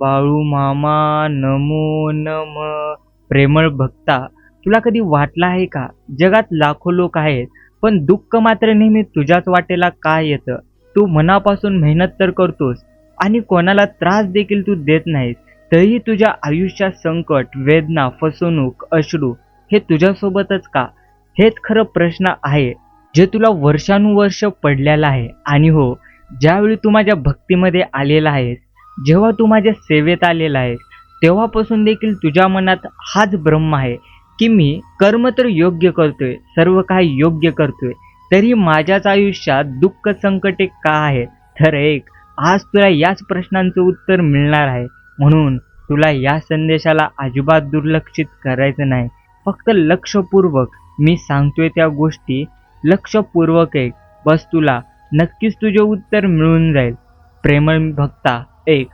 बाळू मामा नमो नम प्रेमळ भक्ता. तुला कधी वाटला आहे का? जगात लाखो लोक आहेत पण दुःख मात्र नेहमी तुझ्याच वाटेला का येतं? तू मनापासून मेहनत तर करतोस आणि कोणाला त्रास देखील तू देत नाहीस. तरीही तुझ्या आयुष्यात संकट वेदना फसवणूक अश्रू हे तुझ्यासोबतच का? हेच खरं प्रश्न आहे जे तुला वर्षानुवर्ष पडलेलं आहे. आणि हो ज्यावेळी तू माझ्या भक्तीमध्ये आलेला आहेस जेव्हा तू माझ्या सेवेत आलेला आहेस तेव्हापासून देखील तुझ्या मनात हाच ब्रह्म आहे की मी कर्म तर योग्य करतोय सर्व काही योग्य करतोय तरी माझ्याच आयुष्यात दुःख संकटे का आहेत? तर एक आज तुला याच प्रश्नांचं उत्तर मिळणार आहे. म्हणून तुला या संदेशाला अजिबात दुर्लक्षित करायचं नाही. फक्त लक्षपूर्वक मी सांगतोय त्या गोष्टी. लक्षपूर्वक एक बस तुला नक्कीच तुझे उत्तर मिळून जाईल. प्रेमळ भक्ता एक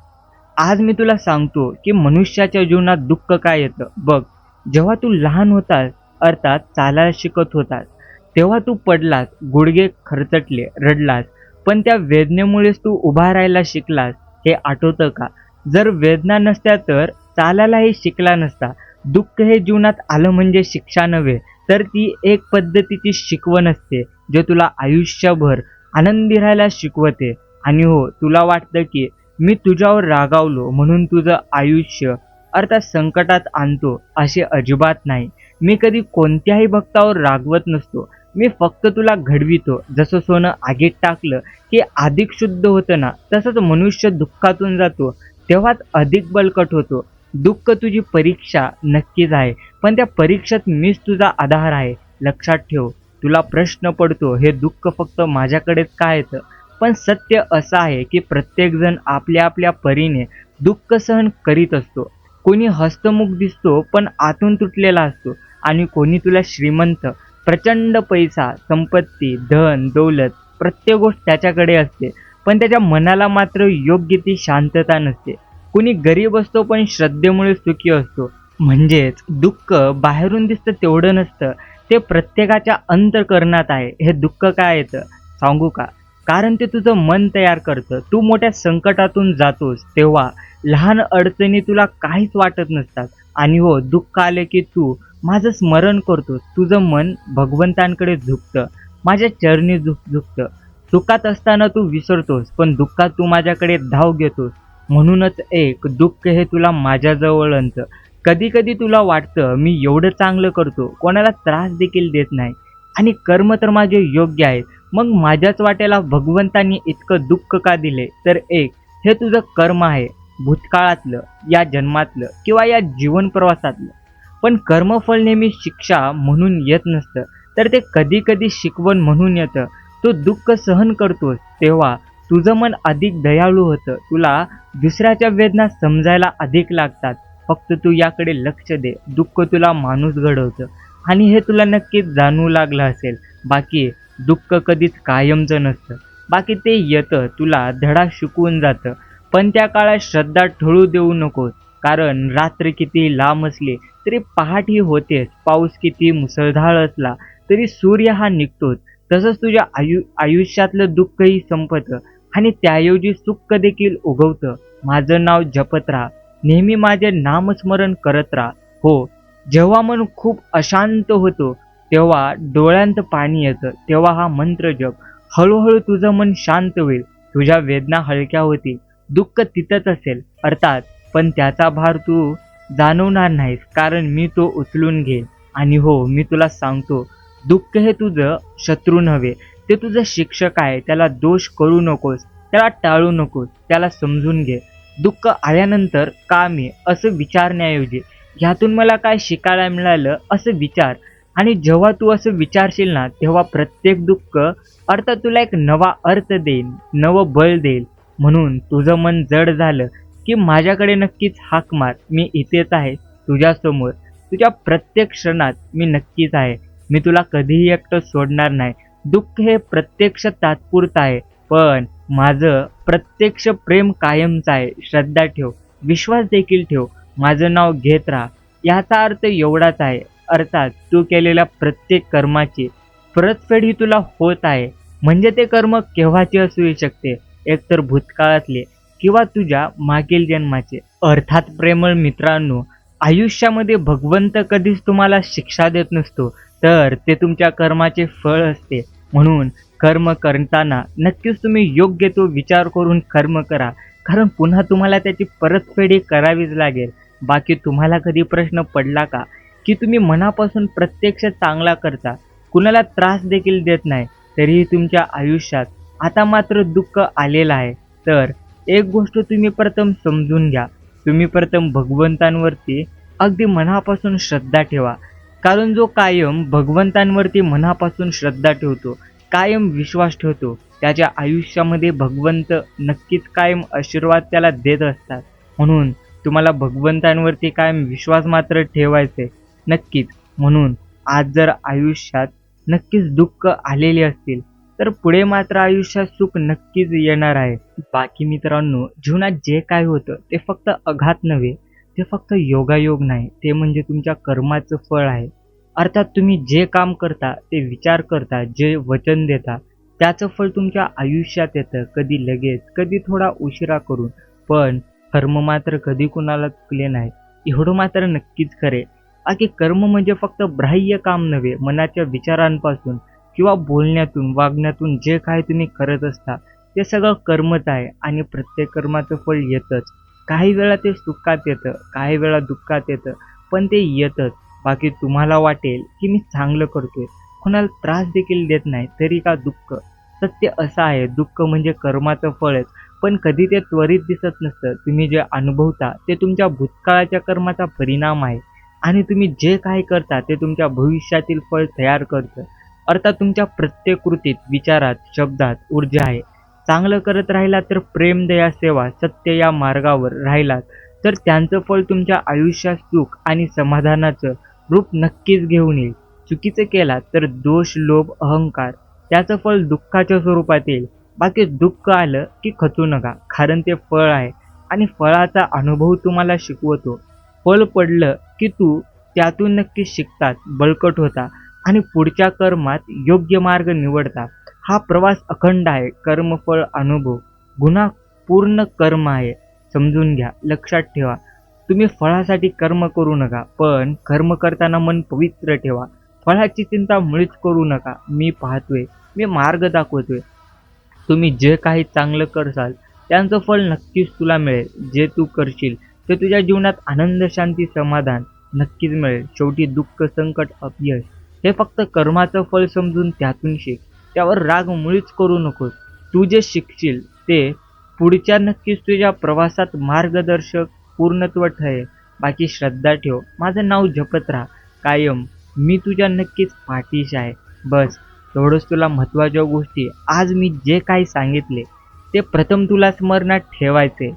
आज मी तुला सांगतो की मनुष्याच्या जीवनात दुःख काय येतं. बघ जेव्हा तू लहान होतास अर्थात चालायला शिकत होतास तेव्हा तू पडलास गुडघे खरचटले रडलास पण त्या वेदनेमुळेच तू उभा राहायला शिकलास हे आठवतं का? जर वेदना नसत्या तर चालायलाही शिकला नसता. दुःख हे जीवनात आलं म्हणजे शिक्षा नव्हे तर ती एक पद्धतीची शिकवण असते जे तुला आयुष्यभर आनंदी राहायला शिकवते. आणि हो तुला वाटतं की मी तुझ्यावर रागावलो म्हणून तुझं आयुष्य अर्थात संकटात आणतो असे अजिबात नाही. मी कधी कोणत्याही भक्तावर रागवत नसतो. मी फक्त तुला घडवितो. जसं सोनं आगीत टाकलं की अधिक शुद्ध होतं ना तसंच मनुष्य दुःखातून जातो. तेव्हाच अधिक बळकट होतो. दुःख तुझी परीक्षा नक्कीच आहे पण त्या परीक्षेत मीच तुझा आधार आहे. लक्षात ठेव तुला प्रश्न पडतो हे दुःख फक्त माझ्याकडेच का येतं? पण सत्य असं आहे की प्रत्येकजण आपल्या आपल्या परीने दुःख सहन करीत असतो. कोणी हस्तमुख दिसतो पण आतून तुटलेला असतो. आणि कोणी तुला श्रीमंत प्रचंड पैसा संपत्ती धन दौलत प्रत्येक गोष्ट त्याच्याकडे असते. पण त्याच्या मनाला मात्र योग्य ती शांतता नसते. कोणी गरीब असतो पण श्रद्धेमुळे सुखी असतो. म्हणजेच दुःख बाहेरून दिसतं तेवढं नसतं. ते प्रत्येकाच्या अंतकरणात आहे. हे दुःख काय येतं? सांगू का? कारण ते तुझं मन तयार करतं. तू मोठ्या संकटातून जातोस तेव्हा लहान अडचणी तुला काहीच वाटत नसतात. आणि हो दुःख आले की तू माझं स्मरण करतोस. तुझं मन भगवंतांकडे झुकतं. माझ्या चरणी झुक झुकतं. सुखात असताना तू विसरतोस पण दुःखात तू माझ्याकडे धाव घेतोस. म्हणूनच एक दुःख हे तुला माझ्याजवळ आणतं. कधी कधी तुला वाटतं मी एवढं चांगलं करतो. कोणाला त्रास देखील देत नाही. आणि कर्म तर माझे योग्य आहेत. मग माझ्याच वाट्याला भगवंतांनी इतकं दुःख का दिले? तर एक हे तुझं कर्म आहे भूतकाळातलं या जन्मातलं किंवा या जीवन प्रवासातलं. पण कर्मफळ नेहमी शिक्षा म्हणून येत नसतं. तर ते कधी कधी शिकवण म्हणून येतं. तू दुःख सहन करतोस तेव्हा तुझं मन अधिक दयाळू होतं. तुला दुसऱ्याच्या वेदना समजायला अधिक लागतात. फक्त तू याकडे लक्ष दे. दुःख तुला माणूस घडवतं. आणि हे तुला नक्कीच जाणवू लागलं असेल. बाकी दुःख कधीच कायमचं नसतं. बाकी ते येतं तुला धडा शिकवून जातं. पण त्या काळात श्रद्धा ठळू देऊ नकोस. कारण रात्र किती लांब असली तरी पहाटी होतेच पाऊस किती मुसळधार असला तरी सूर्य हा निघतोच. तसंच तुझ्या आयु आयुष्यातलं दुःखही संपतं आणि त्याऐवजी सुख देखील उगवतं. माझं नाव जपत राहा. नेहमी माझे नामस्मरण करत राहा. हो जेव्हा मन खूप अशांत होतो तेव्हा डोळ्यांत पाणी येतं तेव्हा हा मंत्र जप. हळूहळू तुझं मन शांत होईल. तुझ्या वेदना हलक्या होतील. दुःख तिथंच असेल. अर्थात पण त्याचा भार तू जाणवणार नाहीस कारण मी तो उचलून घेईन. आणि हो मी तुला सांगतो दुःख हे तुझं शत्रू नव्हे. ते तुझं शिक्षक आहे. त्याला दोष करू नकोस. त्याला टाळू नकोस. त्याला समजून घे. दुःख आल्यानंतर काम आहे असं विचारण्याऐवजी ह्यातून मला काय शिकायला मिळालं? असं विचार. आणि जेव्हा तू असं विचारशील ना तेव्हा प्रत्येक दुःख अर्थात तुला एक नवा अर्थ देईल नवं बळ देईल. म्हणून तुझं मन जड झालं की माझ्याकडे नक्कीच हाक मार. मी इथेच आहे तुझ्यासमोर तुझ्या प्रत्येक क्षणात मी नक्कीच आहे. मी तुला कधीही एकटं सोडणार नाही. दुःख हे प्रत्यक्ष तात्पुरतं आहे पण माझं प्रत्यक्ष प्रेम कायमचं आहे. श्रद्धा ठेव विश्वास देखील ठेव. माझं नाव घेत राहा. याचा अर्थ एवढाच आहे. अर्थात तू केलेल्या प्रत्येक कर्माची परतफेड ही तुला होत आहे. म्हणजे ते कर्म केव्हाचे असू शकते? एकतर भूतकाळातले किंवा तुझ्या मागील जन्माचे. अर्थात प्रेमळ मित्रांनो आयुष्यामध्ये भगवंत कधीच तुम्हाला शिक्षा देत नसतो तर ते तुमच्या कर्माचे फळ असते. म्हणून कर्म करताना नक्कीच तुम्ही योग्य तो विचार करून कर्म करा. कारण पुन्हा तुम्हाला त्याची परतफेडी करावीच लागेल. बाकी तुम्हाला कधी प्रश्न पडला का? की तुम्ही मनापासून प्रत्यक्ष चांगला करता. कुणाला त्रास देखील देत नाही तरीही तुमच्या आयुष्यात आता मात्र दुःख आलेलं आहे. तर एक गोष्ट तुम्ही प्रथम समजून घ्या. तुम्ही प्रथम भगवंतांवरती अगदी मनापासून श्रद्धा ठेवा. कारण जो कायम भगवंतांवरती मनापासून श्रद्धा ठेवतो कायम विश्वास ठेवतो त्याच्या आयुष्यामध्ये भगवंत नक्कीच कायम आशीर्वाद त्याला देत असतात. म्हणून तुम्हाला भगवंतांवरती कायम विश्वास मात्र ठेवायचे नक्कीच. म्हणून आज जर आयुष्यात नक्कीच दुःख आलेले असतील तर पुढे मात्र आयुष्यात सुख नक्कीच येणार आहे. बाकी मित्रांनो जीवनात जे काय होतं ते फक्त अघात नव्हे ते फक्त योगायोग नाही. ते म्हणजे तुमच्या कर्माचं फळ आहे. अर्थात तुम्ही जे काम करता ते विचार करता जे वचन देता त्याचं फळ तुमच्या आयुष्यात येतं. कधी लगेच कधी थोडा उशिरा करून. पण कर्म मात्र कधी कुणाला चुकले नाही. एवढं मात्र नक्कीच खरे बाकी कर्म म्हणजे फक्त बाह्य काम नव्हे मनाच्या विचारांपासून किंवा बोलण्यातून वागण्यातून जे काय तुम्ही करत असता ते सगळं कर्मच आहे आणि प्रत्येक कर्माचं फळ येतच. काही वेळा ते सुखात येतं काही वेळा दुःखात येतं पण ते येतच. बाकी तुम्हाला वाटेल की मी चांगलं करतोय. कोणाला त्रास देखील देत नाही तरी का दुःख? सत्य असं आहे दुःख म्हणजे कर्माचं फळच पण कधी ते त्वरित दिसत नसतं. तुम्ही जे अनुभवता ते तुमच्या भूतकाळाच्या कर्माचा परिणाम आहे. आणि तुम्ही जे काही करता ते तुमच्या भविष्यातील फळ तयार करतं. अर्थात तुमच्या प्रत्येक कृतीत विचारात शब्दात ऊर्जा आहे. चांगलं करत राहिला तर प्रेम दया सेवा सत्य या मार्गावर राहिलात तर त्यांचं फळ तुमच्या आयुष्यात सुख आणि समाधानाचं रूप नक्कीच घेऊन येईल. चुकीचं केला तर दोष लोभ अहंकार त्याचं फळ दुःखाच्या स्वरूपात येईल. बाकी दुःख आलं की खचू नका कारण ते फळ आहे आणि फळाचा अनुभव तुम्हाला शिकवतो. फळ पडलं की तू त्यातून नक्की शिकतात बळकट होता आणि पुढच्या कर्मात योग्य मार्ग निवडता. हा प्रवास अखंड आहे कर्मफळ अनुभव. गुन्हा पूर्ण कर्म आहे समजून घ्या लक्षात ठेवा. तुम्ही फळासाठी कर्म करू नका पण कर्म करताना मन पवित्र ठेवा. फळाची चिंता मुळीच करू नका मी पाहतोय मी मार्ग दाखवतोय. तुम्ही जे काही चांगलं करसाल त्यांचं फळ नक्कीच तुला मिळेल जे तू करशील तर तुझ्या जीवनात आनंद शांती समाधान नक्कीच मिळेल. शेवटी दुःख संकट अपयश हे फक्त कर्माचं फळ समजून त्यातून शिक. त्यावर राग मुळीच करू नकोस. तू जे शिकशील ते पुढच्या नक्कीच तुझ्या प्रवासात मार्गदर्शक पूर्णत्व ठरेल. बाकी श्रद्धा ठेव. माझं नाव जपत राहा. कायम मी तुझ्या नक्कीच पाठीशी आहे. बस. तेवढंच तुला महत्त्वाच्या गोष्टी. आज मी जे काही सांगितले ते प्रथम तुला स्मरणात ठेवायचे.